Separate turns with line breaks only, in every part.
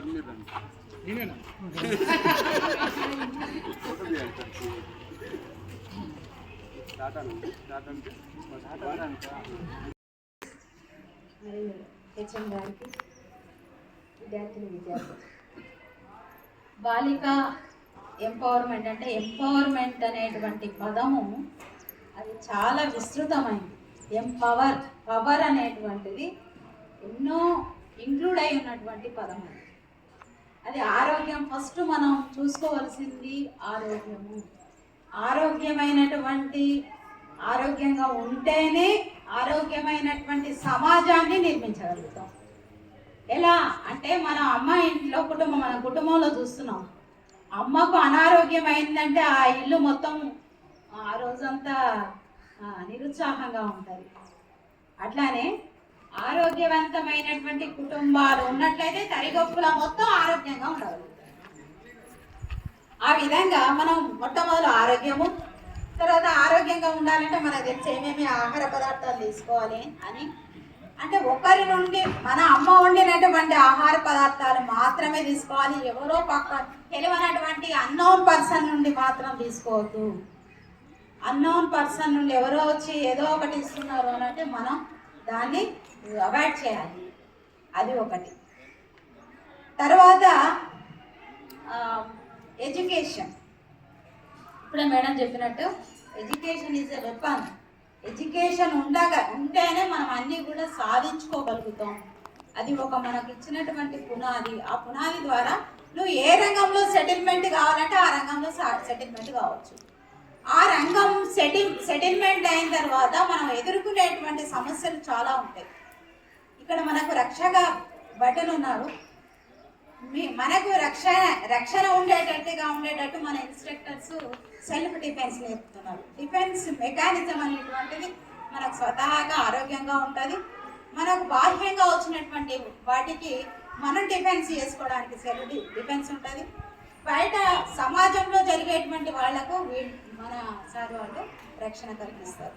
Sir మీరు రండి.
నేనేనా
మరియు హెచ్ఎం గారికి విద్యార్థులు విద్యార్థులు బాలిక ఎంపవర్మెంట్ అంటే ఎంపవర్మెంట్ అనేటువంటి పదము అది చాలా విస్తృతమైంది ఎంపవర్ పవర్ అనేటువంటిది ఎన్నో ఇంక్లూడ్ అయి ఉన్నటువంటి పదం అది అది ఆరోగ్యం. ఫస్ట్ మనం చూసుకోవాల్సింది ఆరోగ్యము. ఆరోగ్యమైనటువంటి ఆరోగ్యంగా ఉంటేనే ఆరోగ్యమైనటువంటి సమాజాన్ని నిర్మించగలుగుతాం. ఎలా? అంటే మన అమ్మ ఇంట్లో కుటుంబం మన కుటుంబంలో చూస్తున్నాం. అమ్మకు అనారోగ్యం అయిందంటే ఆ ఇల్లు మొత్తం ఆ రోజంతా నిరుత్సాహంగా ఉంటుంది. అట్లానే ఆరోగ్యవంతమైనటువంటి కుటుంబాలు ఉన్నట్లయితే తరిగొప్పుల మొత్తం ఆరోగ్యంగా ఉండవు ఆ విధంగా మనం మొట్టమొదలు ఆరోగ్యము తర్వాత ఆరోగ్యంగా ఉండాలంటే మనకు తెలిసి ఏమేమి ఆహార పదార్థాలు తీసుకోవాలి అని. అంటే ఒకరి నుండి మన అమ్మ వండినటువంటి ఆహార పదార్థాలు మాత్రమే తీసుకోవాలి. ఎవరో పక్క తెలియనటువంటి అన్నోన్ పర్సన్ నుండి మాత్రం తీసుకోవద్దు. అన్నోన్ పర్సన్ నుండి ఎవరో వచ్చి ఏదో ఒకటి ఇస్తున్నారు అని అంటే మనం దాన్ని అవాయిడ్ చేయాలి. అది ఒకటి. తర్వాత ఎడ్యుకేషన్ ఇప్పుడే మేడం చెప్పినట్టు education is a weapon education ఉండగా ఉంటేనే మనం అన్నీ కూడా సాధించుకోగలుగుతాం. అది ఒక మనకు ఇచ్చినటువంటి పునాది. ఆ పునాది ద్వారా నువ్వు ఏ రంగంలో సెటిల్మెంట్ కావాలంటే ఆ రంగంలో సెటిల్మెంట్ కావచ్చు. ఆ రంగం సెటిల్ సెటిల్మెంట్ అయిన తర్వాత మనం ఎదుర్కొనేటువంటి సమస్యలు చాలా ఉంటాయి. ఇక్కడ మనకు రక్షక భటులు ఉన్నారు. మీ మనకు రక్షణ రక్షణ ఉండేటట్టుగా ఉండేటట్టు మన ఇన్స్ట్రక్టర్స్ సెల్ఫ్ డిఫెన్స్ నేర్పుతున్నారు. డిఫెన్స్ మెకానిజం అనేటువంటిది మనకు స్వతహాగా ఆరోగ్యంగా ఉంటుంది. మనకు బాహ్యంగా వచ్చినటువంటి వాటికి మనం డిఫెన్స్ చేసుకోవడానికి సెల్ఫ్ డిఫెన్స్ ఉంటుంది. బయట సమాజంలో జరిగేటువంటి వాళ్ళకు వీ- మన సార్ వాళ్ళు రక్షణ కల్పిస్తారు.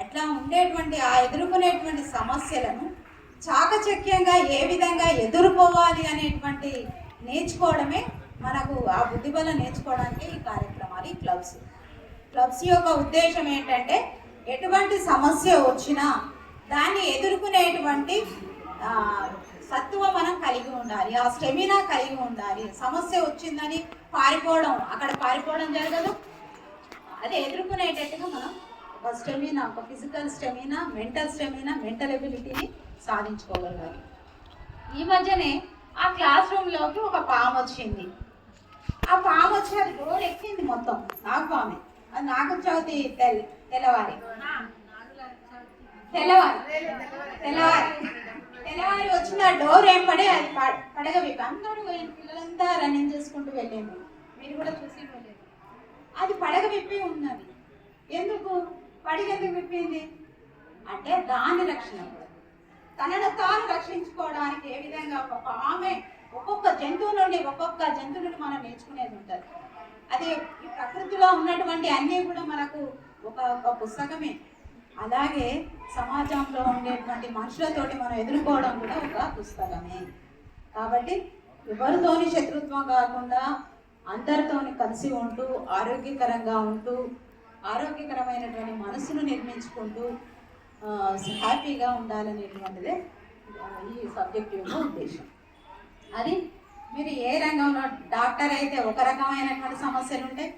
అట్లా ఉండేటువంటి ఆ ఎదుర్కొనేటువంటి సమస్యలను చాకచక్యంగా ఏ విధంగా ఎదుర్కోవాలి అనేటువంటి నేర్చుకోవడమే మనకు ఆ బుద్ధిబలం నేర్చుకోవడానికి ఈ కార్యక్రమాలు ఈ క్లబ్స్. క్లబ్స్ యొక్క ఉద్దేశం ఏంటంటే ఎటువంటి సమస్య వచ్చినా దాన్ని ఎదుర్కొనేటువంటి ఆ, సత్తువ మనం కలిగి ఉండాలి. ఆ స్టెమినా కలిగి ఉండాలి. సమస్య వచ్చిందని పారిపోవడం అక్కడ పారిపోవడం జరగదు. అది ఎదుర్కొనేటట్టుగా మనం ఒక స్టెమినా ఒక physical stamina mental stamina mental ఎబిలిటీని సాధించుకోగలగాలి. ఈ మధ్యనే ఆ క్లాస్ రూమ్లోకి ఒక పాము వచ్చింది. ఆ పాము వచ్చి అది డోర్ ఎక్కింది మొత్తం. నాగు పామే అది నాగు చవితి తెల్ తెల్లవారి. తెల్లవారి. తెల్లవారి. తెల్లవారి వచ్చిన డోర్ ఏం పడే అది ప- పడగ విప్పి అందరూ పిల్లలంతా రన్నింగ్ చేసుకుంటూ వెళ్ళాము మీరు కూడా చూసి వెళ్ళారు అది పడగ విప్పి ఉన్నది. ఎందుకు? పడగ ఎందుకు విప్పింది? అంటే దాని రక్షణ. తనను తాను రక్షించుకోవడానికి ఏ విధంగా ఒక ఆమె ఒక్కొక్క జంతువు నుండి ఒక్కొక్క జంతువు నుండి మనం నేర్చుకునేది ఉంటుంది. అది ఈ ప్రకృతిలో ఉన్నటువంటి అన్నీ కూడా మనకు ఒక ఒక పుస్తకమే. అలాగే సమాజంలో ఉండేటువంటి మనుషులతోటి మనం ఎదుర్కోవడం కూడా ఒక పుస్తకమే. కాబట్టి ఎవరితోని శత్రుత్వం కాకుండా అందరితోని కలిసి ఉంటూ ఆరోగ్యకరంగా ఉంటూ ఆరోగ్యకరమైనటువంటి మనసును నిర్మించుకుంటూ హ్యాపీగా ఉండాలనేటువంటిదే ఈ సబ్జెక్ట్ యొక్క ఉద్దేశం. అది మీరు ఏ రంగంలో డాక్టర్ అయితే ఒక రకమైనటువంటి సమస్యలు ఉంటాయి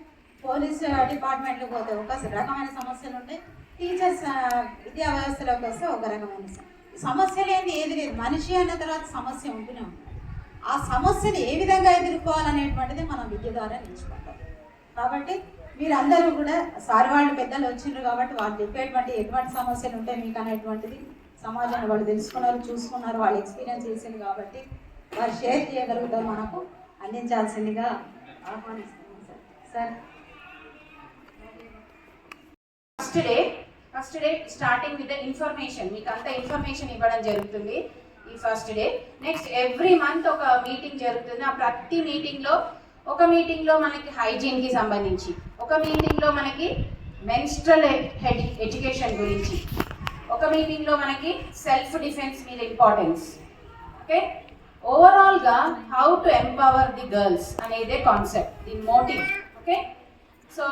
పోలీస్ డిపార్ట్మెంట్కి పోతే ఒక రకమైన సమస్యలు ఉంటాయి టీచర్స్ విద్యా వ్యవస్థలోకి వస్తే ఒక రకమైన సమస్యలు సమస్య లేని ఏది లేదు. మనిషి అన్న తర్వాత సమస్య ఉంటూనే ఉంటుంది. ఆ సమస్యను ఏ విధంగా ఎదుర్కోవాలనేటువంటిది మనం విద్య ద్వారా నేర్చుకుంటాం. కాబట్టి మీరందరూ కూడా సార్ వాళ్ళు పెద్దలు వచ్చిండ్రు కాబట్టి వాళ్ళు చెప్పేటువంటి ఎటువంటి సమస్యలు ఉంటాయి మీకు అనేటువంటిది సమాజాన్ని వాళ్ళు తెలుసుకున్నారు చూసుకున్నారు వాళ్ళు ఎక్స్పీరియన్స్ చేసింది కాబట్టి వారు షేర్ చేయగలుగుతారు మనకు. అందించాల్సిందిగా ఆహ్వానిస్తున్నాం sir. Sir
first day first day starting with information మీకు అంత ఇన్ఫర్మేషన్ ఇవ్వడం జరుగుతుంది ఈ first day next every month ఒక మీటింగ్ జరుగుతుంది. ఆ ప్రతి మీటింగ్లో ఒక మీటింగ్లో మనకి హైజీన్కి సంబంధించి ఒక మీటింగ్లో మనకి మెన్స్ట్రల్ హెడ్ ఎడ్యుకేషన్ గురించి ఒక మీటింగ్లో మనకి సెల్ఫ్ డిఫెన్స్ మీద ఇంపార్టెన్స్ ఓకే ఓవరాల్గా how to empower the girls అనేదే concept the motive okay so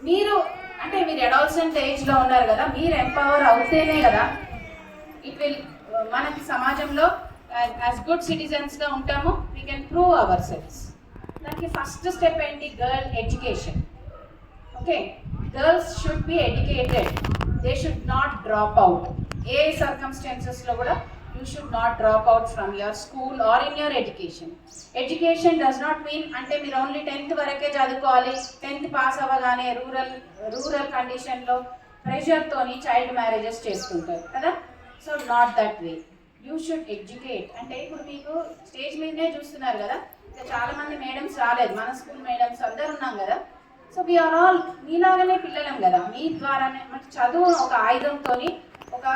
మీరు అంటే మీరు అడాల్సెంట్ ఏజ్లో ఉన్నారు కదా మీరు ఎంపవర్ అవుతేనే కదా ఇట్ విల్ uh, మనకి సమాజంలో యాజ్ గుడ్ సిటిజన్స్గా ఉంటాము we can prove our selves దానికి ఫస్ట్ స్టెప్ ఏంటి? Girl education okay girls should be educated they should not drop out ఏ సర్కమ్స్టాన్సెస్లో కూడా you should not drop out from your school or in your education education does not mean అంటే మీరు only tenth వరకే చదువుకోవాలి. Tenth pass అవ్వగానే rural rural కండిషన్లో ప్రెషర్తోని child marriages చేసుకుంటారు కదా? So not that way you should educate అంటే ఇప్పుడు మీకు స్టేజ్ మీదనే చూస్తున్నారు కదా? ఇంకా చాలామంది మేడమ్స్ రాలేదు. మన స్కూల్ మేడమ్స్ అందరు ఉన్నాం కదా? సో వీఆర్ ఆల్ మీలాగానే పిల్లలం కదా? మీ ద్వారానే మనకి చదువు ఒక ఆయుధంతో ఒక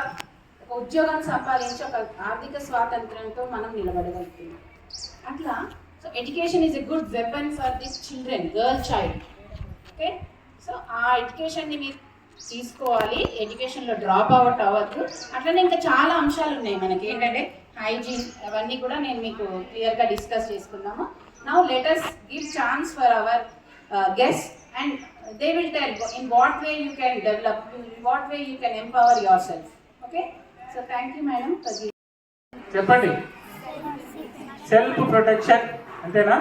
ఒక ఉద్యోగం సంపాదించి ఒక ఆర్థిక స్వాతంత్ర్యంతో మనం నిలబడగలుగుతున్నాం. అట్లా so education is a good weapon for this children girl child okay so ఆ ఎడ్యుకేషన్ని మీరు తీసుకోవాలి ఎడ్యుకేషన్లో డ్రాప్ అవుట్ అవ్వద్దు. అట్లనే ఇంకా చాలా అంశాలు ఉన్నాయి మనకి. ఏంటంటే హైజీన్ అవన్నీ కూడా నేను మీకు క్లియర్గా డిస్కస్ చేసుకుందాము. Now let's give chance for our guest and they will tell in what way you can develop in what way you can empower your self okay so thank you madam
చెప్పండి. Self protection అంతేనా?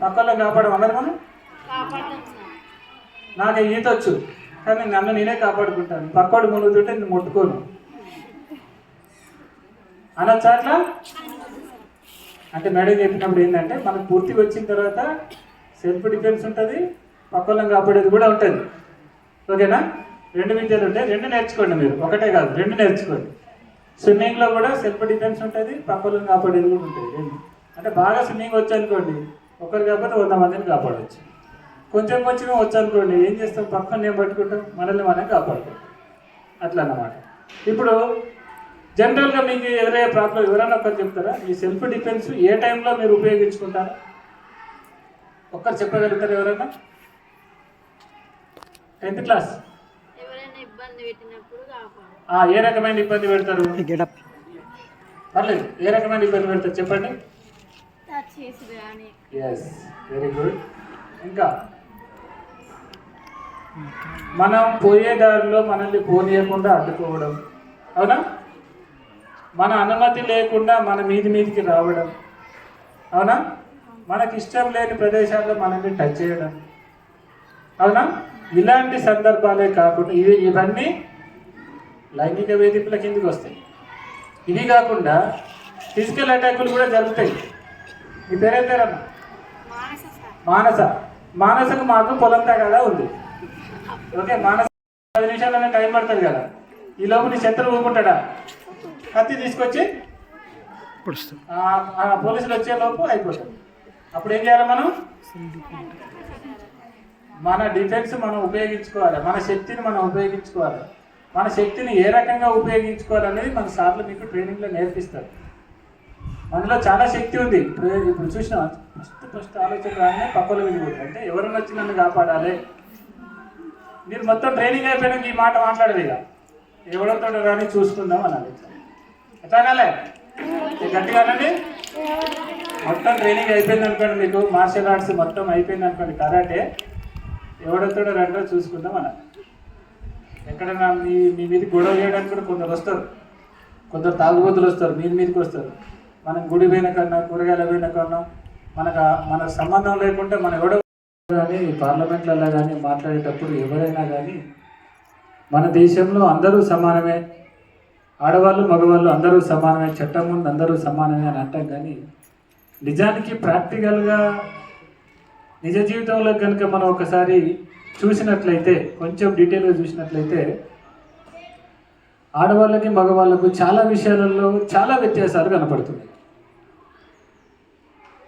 పక్కలో కాపాడం అన్నది మనం నాకు ఈత వచ్చు కానీ నన్ను నేనే కాపాడుకుంటాను. పక్కోడు మునుగుతుంటే నేను ముట్టుకోను. అనొచ్చా అట్లా? అంటే మేడం చెప్పినప్పుడు ఏంటంటే మనకు పూర్తిగా వచ్చిన తర్వాత సెల్ఫ్ డిఫెన్స్ ఉంటుంది పక్కలను కాపాడేది కూడా ఉంటుంది. ఓకేనా? రెండు విద్యలు ఉంటాయి రెండు నేర్చుకోండి మీరు. ఒకటే కాదు రెండు నేర్చుకోండి. స్విమ్మింగ్లో కూడా సెల్ఫ్ డిఫెన్స్ ఉంటుంది పక్కలను కాపాడేది కూడా ఉంటుంది అంటే బాగా స్విమ్మింగ్ వచ్చు అనుకోండి ఒకరు కాకపోతే వంద మందిని కాపాడవచ్చు కొంచెం కొంచెం వచ్చు అనుకోండి ఏం చేస్తాం? పక్కన నేను పట్టుకుంటాం మనల్ని మనం కాపాడుకుంటాం. అట్లా అన్నమాట. ఇప్పుడు జనరల్గా మీకు ఎదురయ్యే ప్రాబ్లం ఎవరైనా ఒకరు చెప్తారా? ఈ సెల్ఫ్ డిఫెన్స్ ఏ టైంలో మీరు ఉపయోగించుకుంటారా? ఒక్కరు చెప్పగలుగుతారు ఎవరైనా టెన్త్ క్లాస్
ఎవరైనా ఇబ్బంది పెట్టినప్పుడు కాపాడు.
ఏ రకమైన ఇబ్బంది పెడతారు? పర్లేదు. ఏ రకమైన ఇబ్బంది పెడతారు చెప్పండి? ఎస్ వెరీ గుడ్ ఇంకా? మనం పోయే దారిలో మనల్ని పోనీయకుండా అడ్డుకోవడం. అవునా? మన అనుమతి లేకుండా మన మీది మీదికి రావడం. అవునా? మనకి ఇష్టం లేని ప్రదేశాల్లో మనల్ని టచ్ చేయడం. అవునా? ఇలాంటి సందర్భాలే కాకుండా ఇవి ఇవన్నీ లైంగిక వేధింపుల కిందికి వస్తాయి. ఇవి కాకుండా ఫిజికల్ అటాకులు కూడా జరుగుతాయి. మీ పేరేం పేరమ్మా
మానస
మానసకు మాకు పొలం కదా ఉంది. ఓకే మానస పది నిమిషాలనే టైం పడుతుంది కదా. ఈ లోపు నీ శత్రువు ఊరుకుంటాడా కత్తి తీసుకొచ్చి ఆ- ఆ పోలీసులు వచ్చే లోపు అయిపోతుంది అప్పుడు ఏం చేయాలి మనం? మన డిఫెన్స్ మనం ఉపయోగించుకోవాలి. మన శక్తిని మనం ఉపయోగించుకోవాలి. మన శక్తిని ఏ రకంగా ఉపయోగించుకోవాలనేది మన సార్లు మీకు ట్రైనింగ్లో నేర్పిస్తారు. అందులో చాలా శక్తి ఉంది. ఇప్పుడు ఇప్పుడు చూసిన ఫస్ట్ ఫస్ట్ ఆలోచన రాగానే పక్కలు వెళ్ళిపోతుంది అంటే ఎవరైనా వచ్చి నన్ను కాపాడాలి? మీరు మొత్తం ట్రైనింగ్ అయిపోయినాక ఈ మాట మాట్లాడదు ఇక. ఎవరితో రాని చూసుకుందాం అనాలి ఎట్లా అనాలే గట్టిగా అనండి. మొత్తం ట్రైనింగ్ అయిపోయింది అనుకోండి మీకు. మార్షల్ ఆర్ట్స్ మొత్తం అయిపోయింది అనుకోండి. కరాటే. ఎవరితో రెండో చూసుకుందాం అన్నారు ఎక్కడైనా మీ మీ మీద గొడవ చేయడానికి కూడా కొందరు వస్తారు. కొందరు తాగుబోతులు వస్తారు మీ మీదకి వస్తారు. మనం గుడి పోయిన కన్నా కూరగాయల పోయిన కన్నా మనకు మనకు సంబంధం లేకుండా మన ఎవడో కానీ పార్లమెంట్లలో కానీ మాట్లాడేటప్పుడు ఎవరైనా కానీ మన దేశంలో అందరూ సమానమే. ఆడవాళ్ళు మగవాళ్ళు అందరూ సమానమే. చట్టం ముందు అందరూ సమానమే అని అంటాం కానీ నిజానికి ప్రాక్టికల్గా నిజ జీవితంలో కనుక మనం ఒకసారి చూసినట్లయితే కొంచెం డీటెయిల్గా చూసినట్లయితే ఆడవాళ్ళకి మగవాళ్ళకు చాలా విషయాలలో చాలా వ్యత్యాసాలు కనపడుతున్నాయి.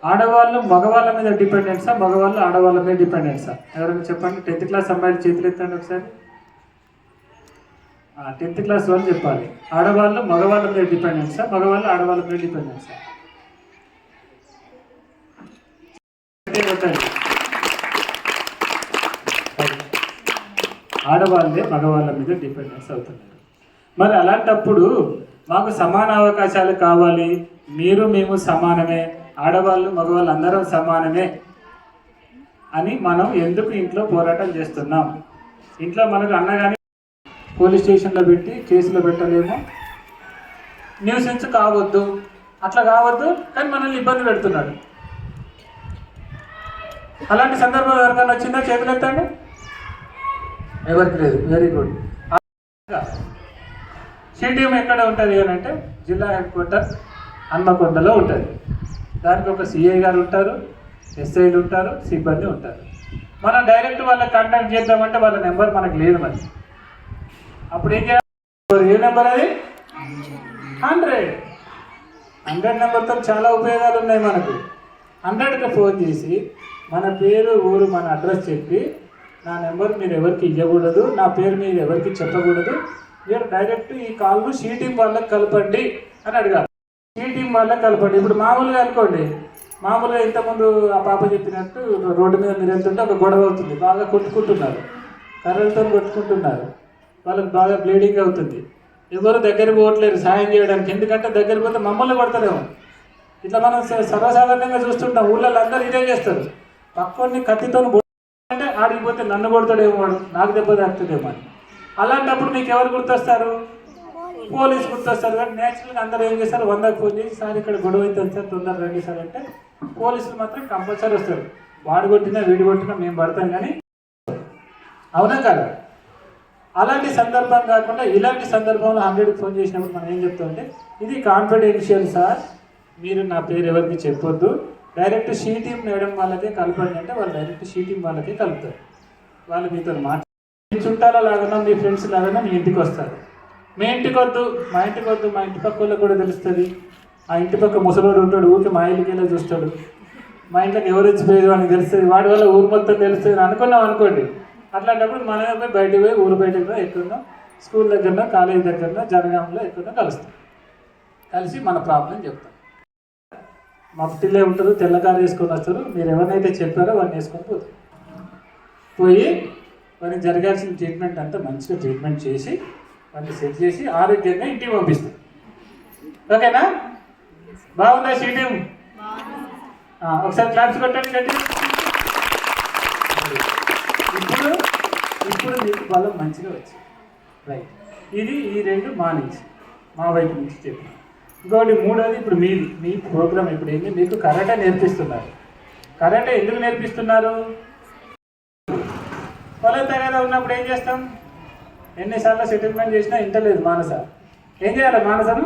ఆడవాళ్ళు మగవాళ్ళ మీద డిపెండెన్సా మగవాళ్ళు ఆడవాళ్ళ మీద డిపెండెన్సా? ఎవరైనా చెప్పండి? టెన్త్ క్లాస్ అమ్మాయిలు చేతులు ఎత్తండి ఒకసారి. టెన్త్ క్లాస్ వాళ్ళు చెప్పాలి. ఆడవాళ్ళు మగవాళ్ళ మీద డిపెండెన్సా మగవాళ్ళు ఆడవాళ్ళ మీద డిపెండెన్సా? ఆడవాళ్ళే మగవాళ్ళ మీద డిపెండెన్స్ అవుతున్నారు. మరి అలాంటప్పుడు మాకు సమాన అవకాశాలు కావాలి. మీరు మేము సమానమే. ఆడవాళ్ళు మగవాళ్ళు అందరం సమానమే అని మనం ఎందుకు ఇంట్లో పోరాటం చేస్తున్నాం? ఇంట్లో మనకు అన్నగాని పోలీస్ స్టేషన్లో పెట్టి కేసులో పెట్టలేము. న్యూసెన్స్ కావద్దు. అట్లా కావద్దు కానీ మనల్ని ఇబ్బంది పెడుతున్నాడు అలాంటి సందర్భం ఎవరికైనా వచ్చిందా? చేతులు ఎత్తండి ఎవరికి లేదు. వెరీ గుడ్ సిటీఎం ఎక్కడ ఉంటుంది అని అంటే జిల్లా హెడ్ క్వార్టర్ హన్మకొండలో ఉంటుంది. దానికి ఒక సిఐ గారు ఉంటారు ఎస్ఐలు ఉంటారు సిబ్బంది ఉంటారు. మనం డైరెక్ట్ వాళ్ళకి కాంటాక్ట్ చేద్దామంటే వాళ్ళ నెంబర్ మనకు లేదు మరి. అప్పుడు ఏం చేయాలి? ఏ నెంబర్ అది? హండ్రెడ్ హండ్రెడ్ నెంబర్తో చాలా ఉపయోగాలు ఉన్నాయి మనకు. హండ్రెడ్కి ఫోన్ చేసి మన పేరు ఊరు మన అడ్రస్ చెప్పి నా నెంబర్ మీరు ఎవరికి ఇవ్వకూడదు నా పేరు మీరు ఎవరికి చెప్పకూడదు. మీరు డైరెక్ట్ ఈ కాల్ను షీ టీం వాళ్ళకి కలపండి అని అడగాలి సీ టీం వాళ్ళకి కలపండి. ఇప్పుడు మామూలుగా అనుకోండి మామూలుగా ఇంతకుముందు ఆ పాప చెప్పినట్టు రోడ్డు మీద మీరు వెళ్తుంటే ఒక గొడవ అవుతుంది బాగా కొట్టుకుంటున్నారు. కర్రలతో కొట్టుకుంటున్నారు. వాళ్ళకి బాగా బ్లీడింగ్ అవుతుంది. ఎవరు దగ్గర పోవట్లేరు సాయం చేయడానికి. ఎందుకంటే దగ్గర పోతే మమ్మల్ని కొడతారేమో ఇట్లా మనం సర్వసాధారణంగా చూస్తుంటాం. ఊళ్ళో అందరూ ఇదే చేస్తారు. పక్కని కత్తితో అంటే ఆడికి పోతే నన్ను కొడతాడేమో వాడు. నాకు దెబ్బ తాకుతుందేమో అని. అలాంటప్పుడు మీకు ఎవరు గుర్తొస్తారు? పోలీసు గుర్తొస్తారు కానీ నేచురల్గా అందరూ ఏం చేస్తారు? వందకు ఫోన్ చేసి సార్ ఇక్కడ గొడవ అవుతుంది సార్ తొందర రండి సార్ అంటే పోలీసులు మాత్రం కంపల్సరీ వస్తారు. వాడు కొట్టినా వీడు కొట్టినా మేము పడతాం కానీ అవునా కదా? అలాంటి సందర్భం కాకుండా ఇలాంటి సందర్భంలో హండ్రెడ్కి ఫోన్ చేసినప్పుడు మనం ఏం చెప్తామంటే ఇది కాన్ఫిడెన్షియల్ సార్. మీరు నా పేరు ఎవరికి చెప్పొద్దు. డైరెక్ట్ షీ టీం మేడం వాళ్ళకే కలపండి అంటే వాళ్ళు డైరెక్ట్ షీ టీం వాళ్ళకే కలుపుతారు. వాళ్ళు మీతో మాట మీ చుట్టాల లాగానో మీ ఫ్రెండ్స్ లాగానో మీ ఇంటికి వస్తారు. మీ ఇంటికి వద్దు మా ఇంటికి వద్దు మా ఇంటి పక్క వాళ్ళకి కూడా తెలుస్తుంది. ఆ ఇంటి పక్క ముసలోడు ఉంటాడు ఊరికి మా ఇంటికి వెళ్ళి చూస్తాడు. మా ఇంట్లోకి ఎవరు వచ్చిపోయేది అని తెలుస్తుంది. వాడి వల్ల ఊరు మొత్తం తెలుస్తుంది అనుకున్నాం అనుకోండి. అట్లాంటప్పుడు మనమే పోయి బయటకు పోయి ఊరు బయటకు పోయి ఎక్కడో స్కూల్ దగ్గరనో కాలేజ్ దగ్గరనో జనగాంలో ఎక్కడో కలుస్తాం. కలిసి మన ప్రాబ్లం చెప్తాం. మా పిల్లే ఉంటారు తెల్లకారు వేసుకొని వస్తారు. మీరు ఎవరినైతే చెప్పారో వాడిని వేసుకొని పోతారు. పోయి వారికి జరగాల్సిన ట్రీట్మెంట్ అంతా మంచిగా ట్రీట్మెంట్ చేసి వాటిని సెట్ చేసి ఆరోగ్యంగా ఇంటికి పంపిస్తాం ఓకేనా? బాగుందా సీటీఎం ఒకసారి క్లాప్స్ కొట్టండి కండి ఇప్పుడు ఇప్పుడు మీకు బలం మంచిగా వచ్చింది. రైట్ ఇది ఈ రెండు మా నుంచి మా వైపు నుంచి చెప్పిన. ఇంకోటి మూడోది ఇప్పుడు మీది మీ ప్రోగ్రామ్ ఇప్పుడు ఏంటి మీకు కరాటే నేర్పిస్తున్నారు. కరాటే ఎందుకు నేర్పిస్తున్నారు? పొలం తగదా ఉన్నప్పుడు ఏం చేస్తాం? ఎన్నిసార్లు సెటిల్మెంట్ చేసినా ఇంటలేదు మానస. ఏం చేయాలి మానసను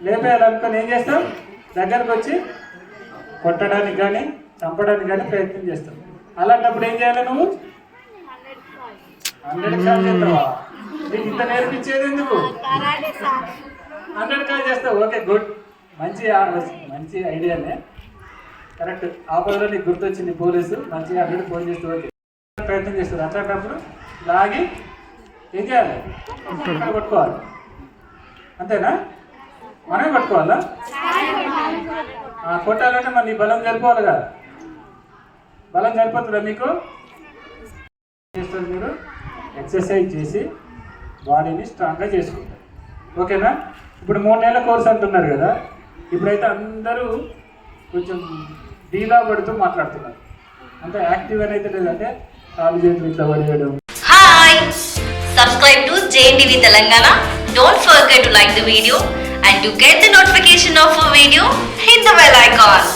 లేపేయాలనుకొని ఏం చేస్తాం? దగ్గరకు వచ్చి కొట్టడానికి కానీ చంపడానికి కానీ ప్రయత్నం చేస్తాం. అలాంటప్పుడు ఏం చేయాలి నువ్వు?
హండ్రెడ్
చేస్తావా నీకు ఇంత నేర్పించేది ఎందుకు? హండ్రెడ్ కాల్ చేస్తే ఓకే గుడ్. మంచి మంచి ఐడియానే. కరెక్ట్. ఆపదలో నీకు గుర్తొచ్చింది పోలీసు. మంచిగా హండ్రెడ్ ఫోన్ చేస్తే ఓకే. ప్రయత్నం చేస్తారు. అట్లాంటప్పుడు లాగి ఏం చేయాలి? పట్టుకోవాలి. అంతేనా? మనమే పట్టుకోవాలా? ఆ, కొట్టాలంటే మరి నీ బలం సరిపోవాలి కదా. బలం సరిపోతుందా మీకు? చేస్తారు మీరు. ఎక్సర్సైజ్ చేసి బాడీని స్ట్రాంగ్గా చేసుకుంటారు. ఓకేనా? ఇప్పుడు మూడు నెలల కోర్స్ అంటున్నారు కదా ఇప్పుడైతే అందరూ కొంచెం డీలా పడుతూ మాట్లాడుతున్నారు అంత యాక్టివ్ అని అయితే లేదంటే కాలు చేతులు ఇట్లా పడేయడం
hi subscribe to JNTV Telangana don't forget to like the video and to get the notification of a video hit the bell icon